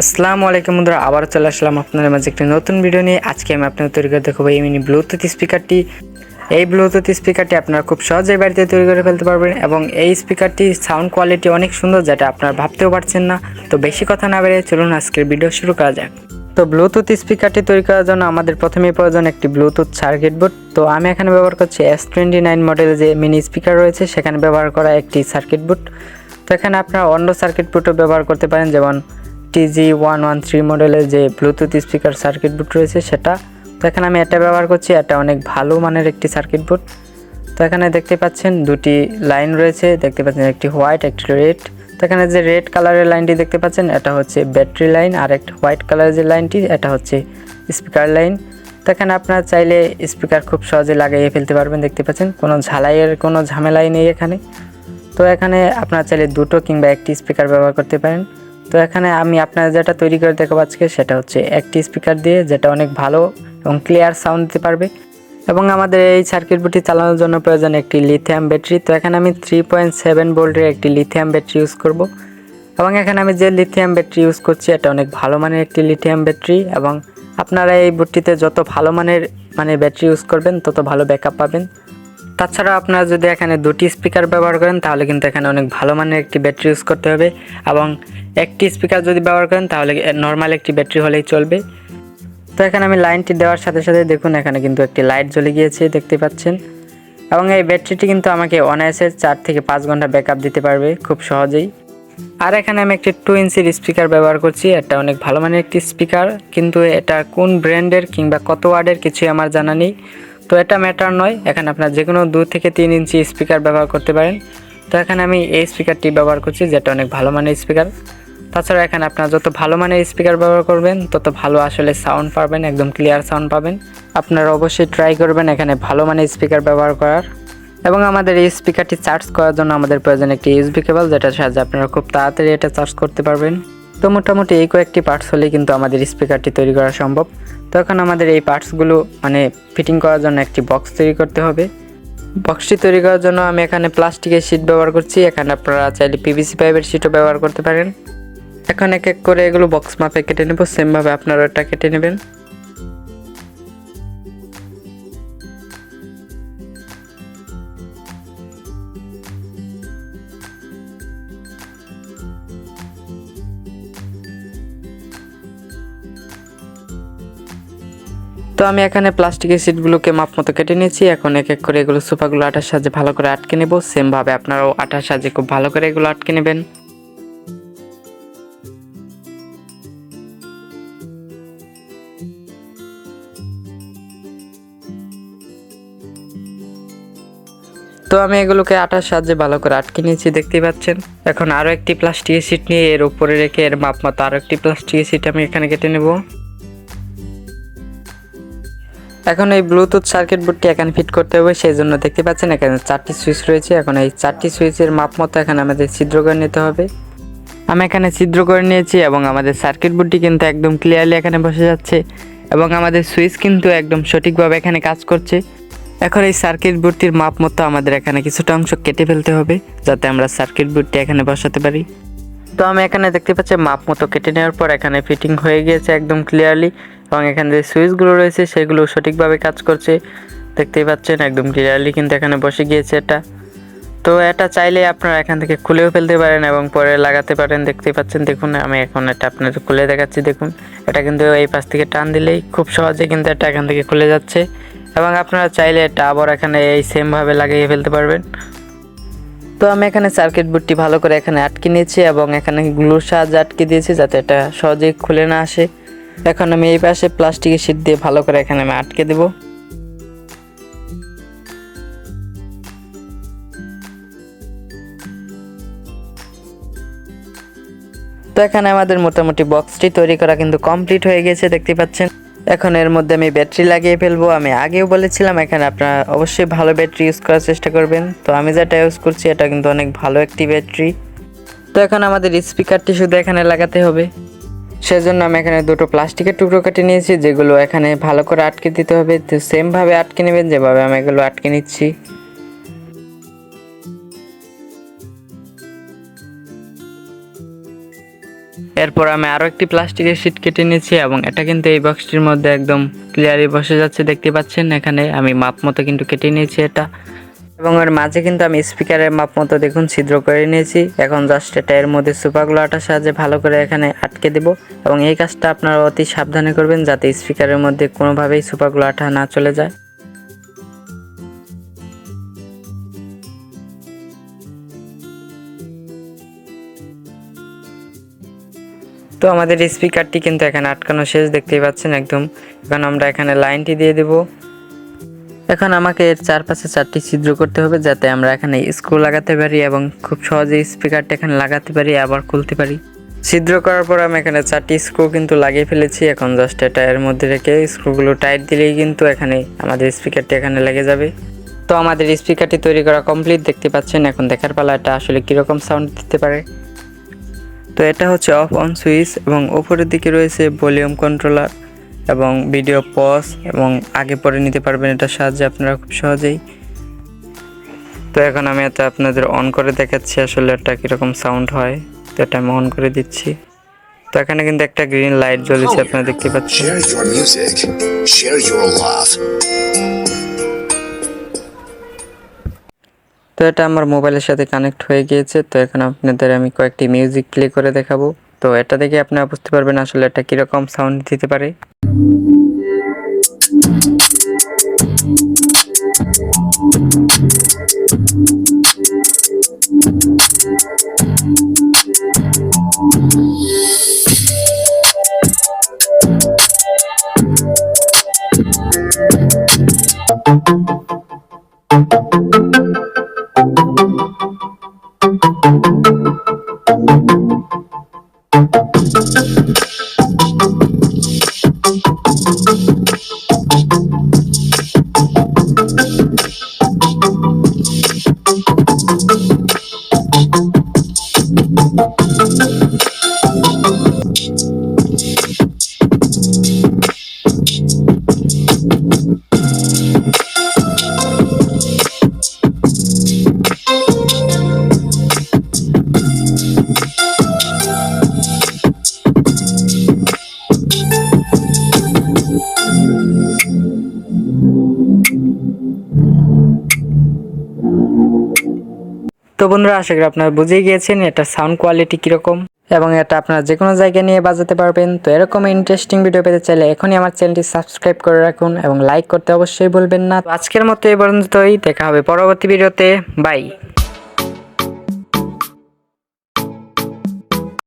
আসসালামু আলাইকুম বন্ধুরা আবার চলে আসলাম আপনাদের মাঝে একটি নতুন ভিডিও নিয়ে। আজকে আমি আপনাদের তৈরি করে দেখাবো এই মিনি ব্লুটুথ স্পিকারটি এই ব্লুটুথ স্পিকারটি আপনারা খুব সহজেই বাড়িতে তৈরি করে ফেলতে পারবেন এবং এই স্পিকারটি সাউন্ড কোয়ালিটি অনেক সুন্দর, যেটা আপনারা ভাবতেও পারছেন না। তো বেশি কথা না বেরিয়ে চলুন আজকের ভিডিও শুরু করা যাক। তো ব্লুটুথ স্পিকারটি তৈরি করার জন্য আমাদের প্রথমেই প্রয়োজন একটি ব্লুটুথ সার্কিট বোর্ড তো আমি এখানে ব্যবহার করছি এস টোয়েন্টি নাইন মডেলের যে মিনি স্পিকার রয়েছে, সেখানে ব্যবহার করা একটি সার্কিট বোর্ড তো এখানে আপনারা অন্য সার্কিট বোর্ডও ব্যবহার করতে পারেন, যেমন টিজি ওয়ান ওয়ান থ্রি মডেলের যে ব্লুটুথ স্পিকার সার্কিট বোর্ড রয়েছে সেটা। তো এখানে আমি এটা ব্যবহার করছি, এটা অনেক ভালো মানের একটি সার্কিট বোর্ড তো এখানে দেখতে পাচ্ছেন দুটি লাইন রয়েছে, দেখতে পাচ্ছেন একটি হোয়াইট একটি রেড এখানে যে রেড কালারের লাইনটি দেখতে পাচ্ছেন, এটা হচ্ছে ব্যাটারি লাইন আর একটা হোয়াইট কালারের যে লাইনটি এটা হচ্ছে স্পিকার লাইন তো এখানে আপনারা চাইলে স্পিকার খুব সহজে লাগিয়ে ফেলতে পারবেন, দেখতে পাচ্ছেন। কোনো ঝালাইয়ের, কোনো ঝামেলাই নেই এখানে। তো এখানে আপনারা চাইলে দুটো কিংবা একটি স্পিকার ব্যবহার করতে পারেন। তো এখানে আমি আপনার যেটা তৈরি করে দেখাবো আজকে, সেটা হচ্ছে একটি স্পিকার দিয়ে, যেটা অনেক ভালো এবং ক্লিয়ার সাউন্ড দিতে পারবে। এবং আমাদের এই সার্কিট বোর্ডটি চালানোর জন্য প্রয়োজন একটি লিথিয়াম ব্যাটারি তো এখানে আমি থ্রি পয়েন্ট সেভেন ভোল্টের একটি লিথিয়াম ব্যাটারি ইউজ করব। এবং এখানে আমি যে লিথিয়াম ব্যাটারি ইউজ করছি, এটা অনেক ভালো মানের একটি লিথিয়াম ব্যাটারি এবং আপনারা এই বোর্ডটিতে যত ভালো মানের মানে ব্যাটারি ইউজ করবেন, তত ভালো ব্যাকআপ পাবেন। তাছাড়া আপনারা যদি এখানে দুটি স্পিকার ব্যবহার করেন, তাহলে কিন্তু এখানে অনেক ভালো মানের একটি ব্যাটারি ইউজ করতে হবে। এবং একটি স্পিকার যদি ব্যবহার করেন, তাহলে নর্মাল একটি ব্যাটারি হলেই চলবে। তো এখানে আমি লাইনটি দেওয়ার সাথে সাথে দেখুন, এখানে কিন্তু একটি লাইট জ্বলে গিয়েছে, দেখতে পাচ্ছেন। এবং এই ব্যাটারিটি কিন্তু আমাকে অনায়াসে চার থেকে পাঁচ ঘণ্টা ব্যাকআপ দিতে পারবে খুব সহজেই। আর এখানে আমি একটি টু ইঞ্চির স্পিকার ব্যবহার করছি, এটা অনেক ভালো মানের একটি স্পিকার কিন্তু এটা কোন ব্র্যান্ডের কিংবা কত ওয়ার্ডের কিছুই আমার জানা নেই। তো এটা ম্যাটার নয়, এখানে আপনার যে কোনো দু থেকে তিন ইঞ্চি স্পিকার ব্যবহার করতে পারেন। তো এখানে আমি এই স্পিকারটি ব্যবহার করছি, যেটা অনেক ভালো মানের স্পিকার তাছাড়া এখানে আপনার যত ভালো মানের স্পিকার ব্যবহার করবেন, তত ভালো আসলে সাউন্ড পাবেন, একদম ক্লিয়ার সাউন্ড পাবেন। আপনারা অবশ্যই ট্রাই করবেন এখানে ভালো মানের স্পিকার ব্যবহার করার। এবং আমাদের এই স্পিকারটি চার্জ করার জন্য আমাদের প্রয়োজন একটি ইউএসবি কেবল যেটার সাহায্যে আপনারা খুব তাড়াতাড়ি এটা চার্জ করতে পারবেন। তো মোটামুটি এই কয়েকটি পার্টস হলেই কিন্তু আমাদের স্পিকারটি তৈরি করা সম্ভব। তো এখন আমাদের এই পার্টসগুলো মানে ফিটিং করার জন্য একটি বক্স তৈরি করতে হবে। বক্সটি তৈরি করার জন্য আমি এখানে প্লাস্টিকের শিট ব্যবহার করছি। এখানে আপনারা চাইলে পিভিসি পাইপের শিটও ব্যবহার করতে পারেন। এখন এক এক করে এগুলো বক্স মাপে কেটে নেব সেমভাবে আপনারা এটা কেটে নেবেন। তো আমি এখানে প্লাস্টিকের সিটগুলোকে মাপ মতো কেটে নিয়েছি, এখন এক এক করে এগুলো সোফাগুলো আটার সাহায্যে ভালো করে আটকে নেব সেমভাবে আপনারাও আটার সাহায্যে খুব ভালো করে এগুলো আটকে নেবেন। তো আমি এগুলোকে আটার সাহায্যে ভালো করে আটকে নিয়েছি, দেখতেই পাচ্ছেন। এখন আরও একটি প্লাস্টিকের সিট নিয়ে এর উপরে রেখে এর মাপ মতো আরও একটি প্লাস্টিকের সিট আমি এখানে কেটে নেব। এখন এই ব্লুটুথ সার্কিট বোর্ডটি এখানে ফিট করতে হবে, সেই জন্য দেখতে পাচ্ছেন এখানে চারটি সুইচ রয়েছে। এখন এই চারটি সুইচের মাপ মতো এখানে আমাদের ছিদ্র করে নিতে হবে। আমি এখানে ছিদ্র করে নিয়েছি এবং আমাদের সার্কিট বোর্ডটি কিন্তু একদম ক্লিয়ারলি এখানে বসে যাচ্ছে এবং আমাদের সুইচ কিন্তু একদম সঠিকভাবে এখানে কাজ করছে। এখন এই সার্কিট বোর্ডটির মাপ মতো আমাদের এখানে কিছুটা অংশ কেটে ফেলতে হবে, যাতে আমরা সার্কিট বোর্ডটি এখানে বসাতে পারি। তো আমি এখানে দেখতে পাচ্ছি মাপ মতো কেটে নেওয়ার পর এখানে ফিটিং হয়ে গিয়েছে একদম ক্লিয়ারলি এবং এখানে যে সুইচগুলো রয়েছে সেগুলো সঠিকভাবে কাজ করছে। দেখতেই পাচ্ছেন একদম ক্লিয়ারলি কিন্তু এখানে বসে গিয়েছে এটা। তো এটা চাইলে আপনারা এখান থেকে খুলেও ফেলতে পারেন এবং পরে লাগাতে পারেন। দেখতেই পাচ্ছেন, দেখুন, আমি এখন এটা আপনাদের খুলে দেখাচ্ছি, দেখুন। এটা কিন্তু এই পাশ থেকে টান দিলেই খুব সহজে কিন্তু এটা এখান থেকে খুলে যাচ্ছে। এবং আপনারা চাইলে এটা আবার এখানে এই সেমভাবে লাগিয়ে ফেলতে পারবেন। তো আমি এখানে সার্কিট বোর্ডটি ভালো করে এখানে আটকে নিয়েছি এবং এখানে গ্লুর সাহায্যে আটকে দিয়েছি যাতে এটা সহজেই খুলে না আসে। এখন আমি এই পাশে প্লাস্টিকের শিট দিয়ে ভালো করে এখানে আমি আটকে দেবো। তো এখানে আমাদের মোটামুটি বক্সটি তৈরি করা কিন্তু কমপ্লিট হয়ে গেছে, দেখতে পাচ্ছেন। এখন এর মধ্যে আমি ব্যাটারি লাগিয়ে ফেলব। আমি আগেও বলেছিলাম, এখানে আপনারা অবশ্যই ভালো ব্যাটারি ইউজ করার চেষ্টা করবেন। তো আমি যেটা ইউজ করছি, এটা কিন্তু অনেক ভালো একটি ব্যাটারি। তো এখন আমাদের স্পিকারটি শুধু এখানে লাগাতে হবে। সেজন্য আমি এখানে দুটো প্লাস্টিকের টুকরো কেটে নিয়েছি, যেগুলো এখানে ভালো করে আটকে দিতে হবে। তো সেমভাবে আটকে নেবেন, যেভাবে আমি এগুলো আটকে নিচ্ছি। এরপর আমি আরও একটি প্লাস্টিকের শিট কেটে নিয়েছি এবং এটা কিন্তু এই বক্সটির মধ্যে একদম ক্লিয়ারলি বসে যাচ্ছে, দেখতে পাচ্ছেন? এখানে আমি মাপ মতো কিন্তু কেটে নিয়েছি এটা। এবং এর মাঝে কিন্তু আমি স্পিকারের মাপ মতো দেখুন ছিদ্র করে নিয়েছি। এখন জাস্ট এটা এর মধ্যে সুপারগুলো আটার সাহায্যে ভালো করে এখানে আটকে দেব। এবং এই কাজটা আপনারা অতি সাবধানে করবেন যাতে স্পিকারের মধ্যে কোনোভাবেই সুপারগুলো আঠা না চলে যায়। তো আমাদের স্পিকারটি কিন্তু এখানে আটকানো শেষ, দেখতেই পাচ্ছেন একদম। এখন আমরা এখানে লাইনটি দিয়ে দেব। এখন আমাকে এর চারপাশে চারটি ছিদ্র করতে হবে যাতে আমরা এখানে স্ক্রু লাগাতে পারি এবং খুব সহজেই স্পিকারটা এখানে লাগাতে পারি, আবার খুলতে পারি। ছিদ্র করার পর আমি এখানে চারটি স্ক্রু কিন্তু লাগিয়ে ফেলেছি। এখন জাস্ট এটা এর মধ্যে রেখে স্ক্রুগুলো টাইট দিলেই কিন্তু এখানে আমাদের স্পিকারটি এখানে লেগে যাবে। তো আমাদের স্পিকারটি তৈরি করা কমপ্লিট দেখতে পাচ্ছেন। এখন দেখার পালা এটা আসলে কীরকম সাউন্ড দিতে পারে। তো এটা হচ্ছে অফ অন সুইচ এবং উপরের দিকে রয়েছে ভলিউম কন্ট্রোলার এবং ভিডিও পজ এবং আগে পরে নিতে পারবেন এটার সাহায্যে আপনারা খুব সহজেই। তো এখন আমি এটা আপনাদের অন করে দেখাচ্ছি আসলে এটা কীরকম সাউন্ড হয়। তো এটা আমি অন করে দিচ্ছি। তো এখানে কিন্তু একটা গ্রিন লাইট জ্বলেছে, আপনারা দেখতে পাচ্ছেন। তো এটা আমার মোবাইলের সাথে কানেক্ট হয়ে গিয়েছে। তো এখন আপনাদের আমি কয়েকটি মিউজিক প্লে করে দেখাবো। তো এটা দেখে আপনারা বুঝতে পারবেন আসলে এটা কীরকম সাউন্ড দিতে পারে। তো বন্ধুরা, আশা করি আপনারা বুঝেই গিয়েছেন এটা সাউন্ড কোয়ালিটি কীরকম এবং এটা আপনারা যে কোনো জায়গায় নিয়ে বাজাতে পারবেন। তো এরকম ইন্টারেস্টিং ভিডিও পেতে চাইলে এখনই আমার চ্যানেলটি সাবস্ক্রাইব করে রাখুন এবং লাইক করতে অবশ্যই বলবেন না। আজকের মতো এই পর্যন্তই, দেখা হবে পরবর্তী ভিডিওতে বাই